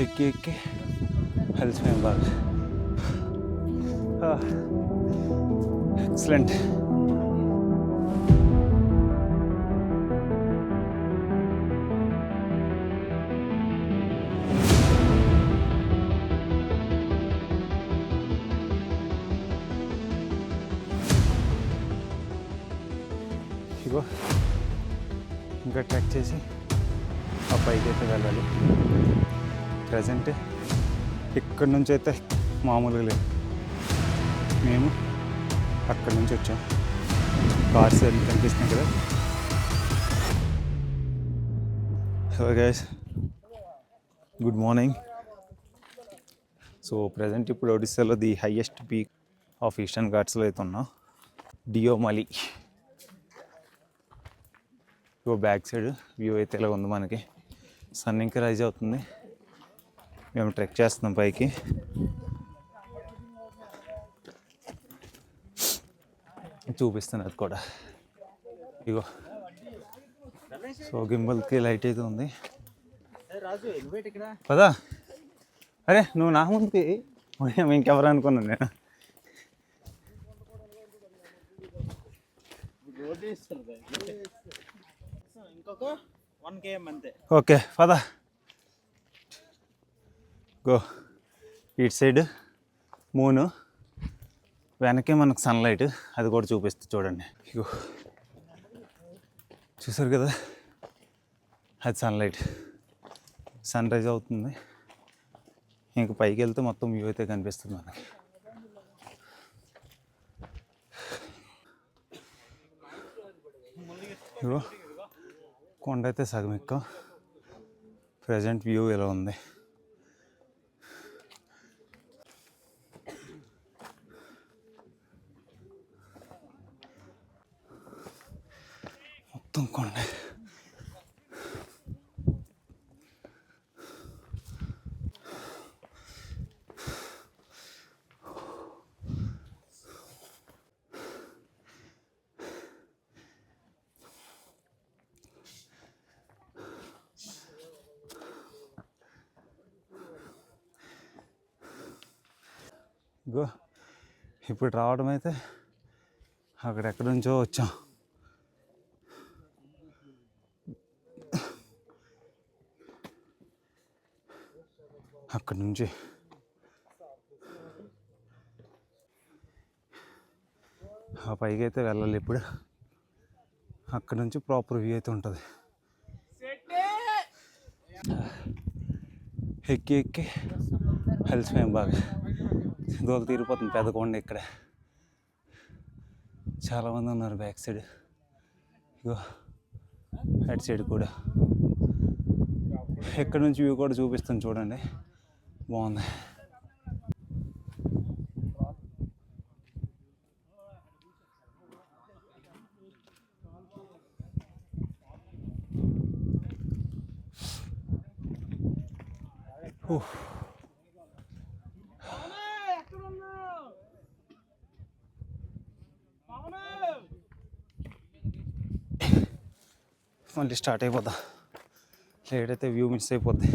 ఎక్కి ఎక్కి అలసిపోయాం బాగా ఎక్సలెంట్ ఇగో ఇంకా ట్రెక్ చేసి ఆ పైకి అయితే వెళ్ళాలి ప్రజెంట్ ఇక్కడి నుంచి అయితే మామూలుగా లేదు మేము అక్కడి నుంచి వచ్చాం. కార్స్ అన్ని కనిపిస్తున్నాయి కదా. Hello guys good morning so present ఇప్పుడు ఒడిస్సాలో the highest peak of eastern ఘాట్స్లో అయితే ఉన్నాం. డియోమలి ఇగో బ్యాక్ సైడ్ వ్యూ అయితే ఇలా ఉంది మనకి. సన్ ఇంకా రైజ్ అవుతుంది. మేము ట్రెక్ చేస్తున్నాం పైకి. చూపిస్తాను అది కూడా. ఇగో. సో గింబల్కి లైట్ అయితే ఉంది. పదా. అరే నువ్వు నా ముందుకి. ఇంకెవరు అనుకున్నాను నేను. ఓకే పద. గో ఇటు సైడ్ మూను. వెనకే మనకు సన్లైట్ అది కూడా చూపిస్తుంది చూడండి. ఇగో చూసారు కదా? అది సన్లైట్ సన్ రైజ్ అవుతుంది. ఇంక పైకి వెళ్తే మొత్తం వ్యూ అయితే కనిపిస్తుంది మనకి. ఇగో కొండ అయితే సగం ఎక్కువ. ప్రజెంట్ వ్యూ ఎలా ఉంది. మొత్తం కొండ ఇగో ఇప్పుడు రావడం అయితే అక్కడెక్కడి నుంచో వచ్చాం అక్కడి నుంచి ఆ పైకి అయితే వెళ్ళాలి ఇప్పుడు. అక్కడ నుంచి ప్రాపర్ వ్యూ అయితే ఉంటుంది. ఎక్కి ఎక్కి అలసిపోయాం బాగా దూరం తీరిపోతుంది పెద్ద కొండ ఇక్కడ. చాలామంది ఉన్నారు బ్యాక్ సైడ్. ఇగో అటు సైడ్ కూడా. ఎక్కడి నుంచి వ్యూ కూడా చూపిస్తాను చూడండి. బాగుంది ఉఫ్. మళ్ళీ స్టార్ట్ అయిపోద్దా. లేట్ అయితే వ్యూ మిస్ అయిపోద్ది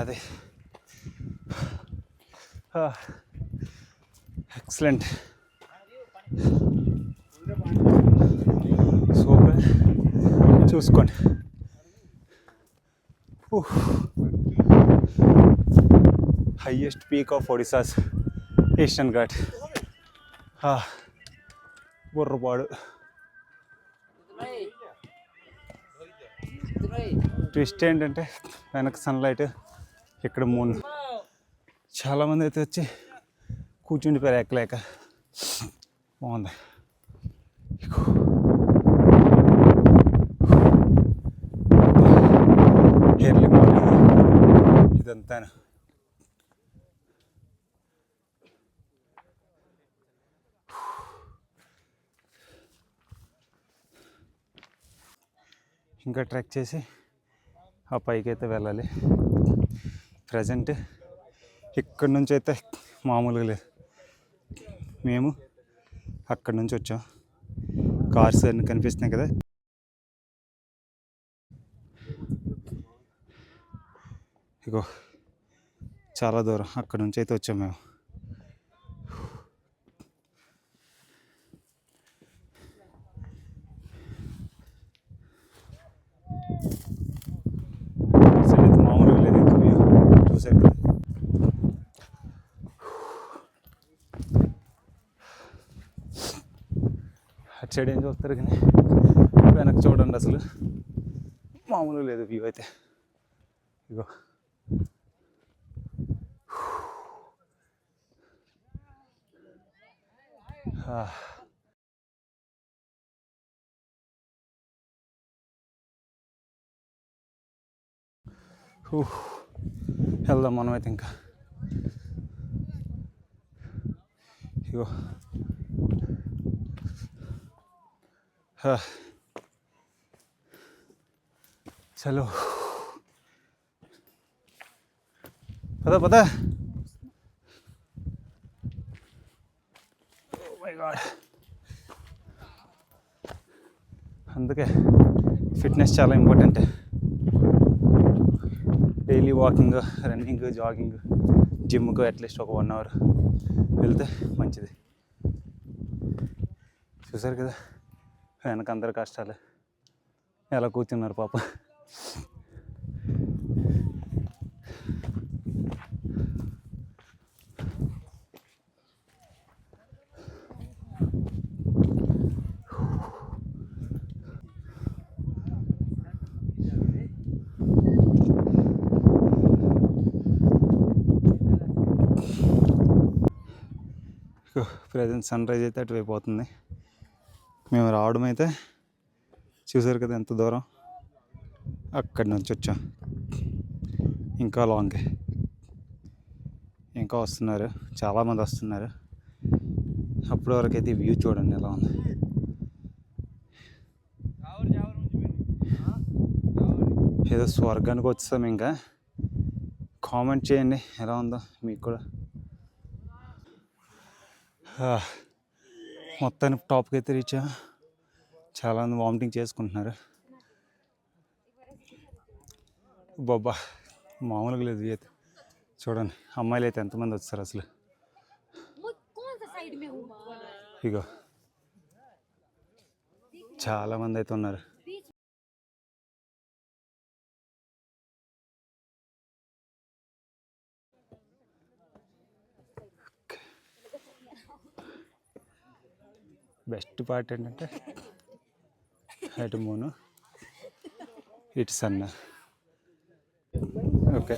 అదే ఎక్సలెంట్. సూపర్. చూసుకోండి. Highest peak of Odisha's eastern ghat బుర్రపాడు. Twist ఏంటంటే వెనక సన్లైట్ ఇక్కడ మూన్ చాలామంది అయితే వచ్చి కూర్చుండిపోయారు ఎక్కలేక బాగుంది. ఎర్లీ మార్నింగ్ ఇదంతా. ఇంకా ట్రెక్ చేసి ఆ పైకి అయితే వెళ్ళాలి. ప్రజెంట్ ఇక్కడి నుంచి అయితే మామూలుగా లేదు. మేము అక్కడ నుంచి వచ్చాం. కార్స్ అన్నీ కనిపిస్తున్నాయి కదా. ఇగో చాలా దూరం అక్కడ నుంచి అయితే వచ్చాం మేము అసలు ఇది మామూలుగా లేదు ఇంకా వ్యూ చూసారు కదా అటు సైడ్ ఏం చూస్తారు కానీ వెనక్కి చూడండి అసలు. మామూలుగా లేదు వ్యూ అయితే. ఇగో. వెళ్దాం మనమైతే ఇంకా. ఇగో. చలో. పద పద. మై అందుకే ఫిట్నెస్ చాలా important. Daily walking running jogging జిమ్కు at least ఒక వన్ అవర్ వెళ్తే మంచిది. చూసారు కదా? వెనక అందరు కష్టాలు. ఎలా కూర్చున్నారు పాప? ప్రజెంట్ సన్ రైజ్ అయితే అటు అయిపోతుంది మేము రావడం అయితే చూసారు కదా ఎంత దూరం? అక్కడి నుంచి వచ్చాం. ఇంకా లాంగ్ ఇంకా వస్తున్నారు. చాలామంది వస్తున్నారు. అప్పటి వరకు అయితే వ్యూ చూడండి ఎలా ఉంది. ఏదో స్వర్గానికి వచ్చేసాం ఇంకా. కామెంట్ చేయండి. ఎలా ఉందో మీకు కూడా. మొత్తానికి టాప్కి అయితే రీచ్ చాలామంది వామిటింగ్ చేసుకుంటున్నారు. బాబా మామూలుగా లేదు అయితే చూడండి అమ్మాయిలు అయితే ఎంతమంది వచ్చారు అసలు? ఇగో చాలామంది అయితే ఉన్నారు. బెస్ట్ పార్ట్ ఏంటంటే అటు మూను ఇటు సన్న. ఓకే.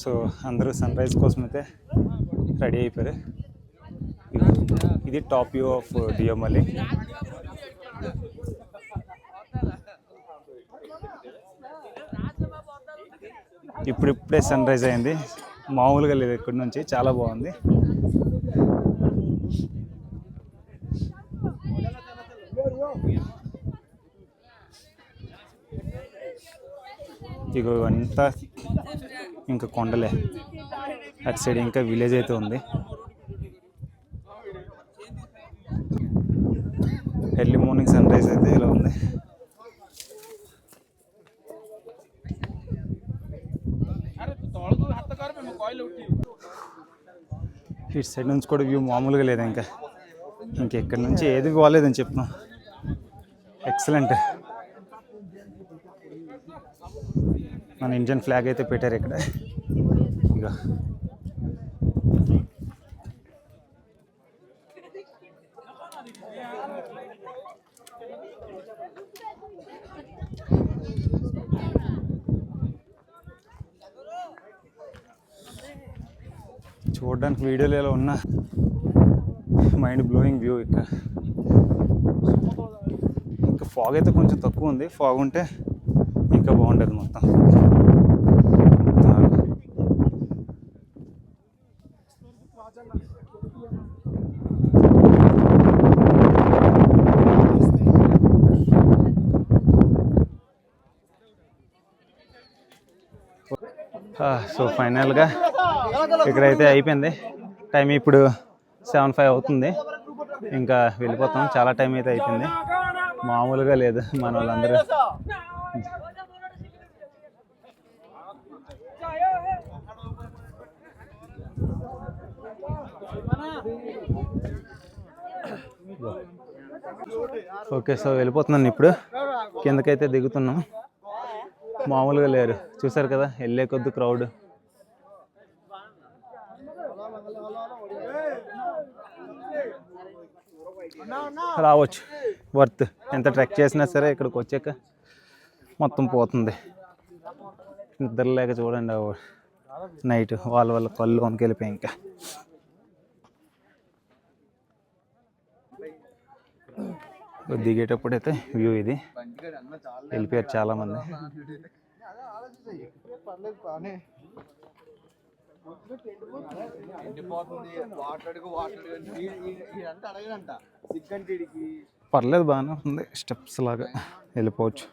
సో అందరూ సన్ రైజ్ కోసం అయితే రెడీ అయిపోయారు. ఇది టాప్ వ్యూ ఆఫ్ డియోమలి ఇప్పుడిప్పుడే సన్ రైజ్ అయింది. మామూలుగా లేదు ఇక్కడి నుంచి. చాలా బాగుంది. ఇగో ఇవంతా ఇంకా కొండలే. అటు సైడ్ ఇంకా విలేజ్ అయితే ఉంది. ఎర్లీ మార్నింగ్ సన్ రైజ్ అయితే ఇలా ఉంది. ఇటు సైడ్ నుంచి కూడా వ్యూ మామూలుగా లేదు ఇంకా? ఇంకెక్కడి నుంచి ఏది బాగాలేదని చెప్తున్నాం ఎక్సలెంట్ మన ఇండియన్ ఫ్లాగ్ అయితే పెట్టారు ఇక్కడ. ఇక చూడడానికి వీడియోలు ఎలా ఉన్నా మైండ్ బ్లోయింగ్ వ్యూ ఇక్కడ. ఫాగ్ అయితే కొంచెం తక్కువ ఉంది. ఫాగ్ ఉంటే ఇంకా బాగుండేది మొత్తం. సో ఫైనల్గా ఇక్కడైతే అయిపోయింది. టైం ఇప్పుడు సెవెన్ ఫైవ్ అవుతుంది. ఇంకా వెళ్ళిపోతాం. చాలా టైం అయితే అయిపోయింది. మామూలుగా లేదు మన వాళ్ళందరూ ఓకే సో వెళ్ళిపోతున్నాను ఇప్పుడు. కిందకైతే దిగుతున్నాం. మామూలుగా లేరు. చూసారు కదా వెళ్ళే కొద్ది క్రౌడ్ రావచ్చు. వర్త్. ఎంత ట్రెక్ చేసినా సరే ఇక్కడికి వచ్చాక మొత్తం పోతుంది. నిద్ర లేక చూడండి నైట్ వాళ్ళ వాళ్ళ కళ్ళు వణికెళ్ళిపోయి ఇంకా. దిగేటప్పుడైతే వ్యూ ఇది. వెళ్ళిపోయారు చాలామంది. పర్లేదు బాగానే ఉంది. స్టెప్స్ లాగా వెళ్ళిపోవచ్చు.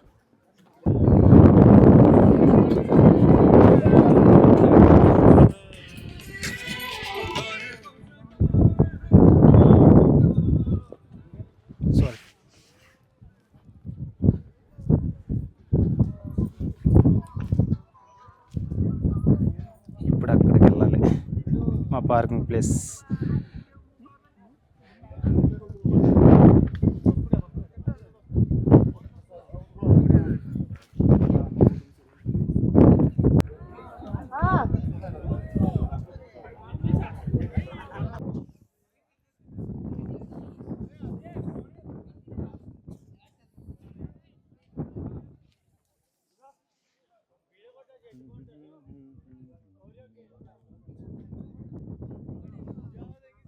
సారీ ఇప్పుడు అక్కడికి వెళ్ళాలి. మా పార్కింగ్ ప్లేస్.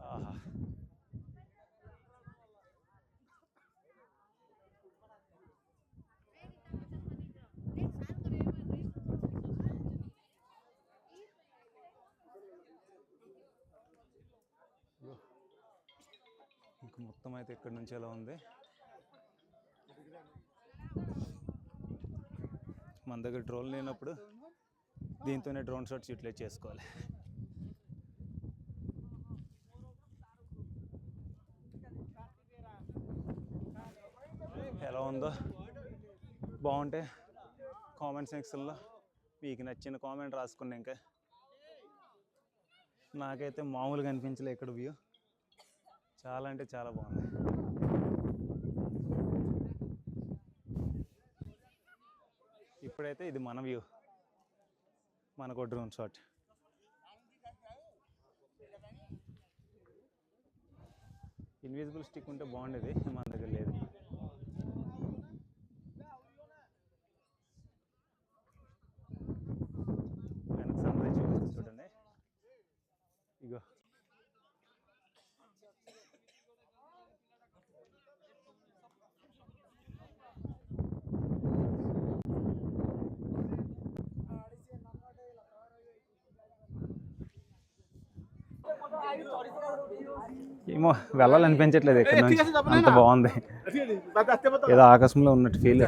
ఆహా. ఇంక మొత్తం అయితే ఇక్కడ నుంచి ఎలా ఉంది? మన దగ్గర డ్రోన్ లేనప్పుడు దీంతోనే డ్రోన్ షాట్స్ యూటిలైజ్ చేసుకోవాలి. ఎలా ఉందో? బాగుంటే కామెంట్ సెక్షన్లో మీకు నచ్చిన కామెంట్ రాసుకున్నా ఇంకా. నాకైతే మామూలుగా అనిపించలే ఇక్కడ వ్యూ. చాలా అంటే చాలా బాగుంది. ఇప్పుడైతే ఇది మన వ్యూ. మనకు డ్రోన్ షాట్. ఇన్విజిబుల్ స్టిక్ ఉంటే బాగుండేది మన దగ్గర లేదు వెనక సన్రైజ్ చూపిస్తుంది చూడండి ఇగో ఏమో వెళ్ళాలనిపించట్లేదు ఇక్కడ నుంచి. అంత బాగుంది. ఏదో ఆకాశంలో ఉన్నట్టు ఫీల్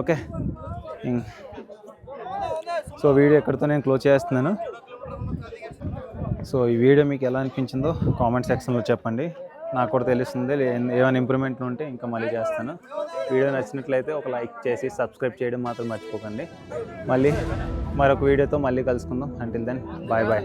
ఓకే. సో వీడియో ఎక్కడితో నేను క్లోజ్ చేస్తున్నాను. సో ఈ వీడియో మీకు ఎలా అనిపించిందో కామెంట్ సెక్షన్లో చెప్పండి. నాకు కూడా తెలుస్తుంది. ఏమైనా ఇంప్రూవ్మెంట్ ఉంటే ఇంకా మళ్ళీ చేస్తాను. వీడియో నచ్చినట్లయితే ఒక లైక్ చేసి సబ్స్క్రైబ్ చేయడం మాత్రం మర్చిపోకండి. మళ్ళీ మరొక వీడియోతో మళ్ళీ కలుసుకుందాం. Until then bye bye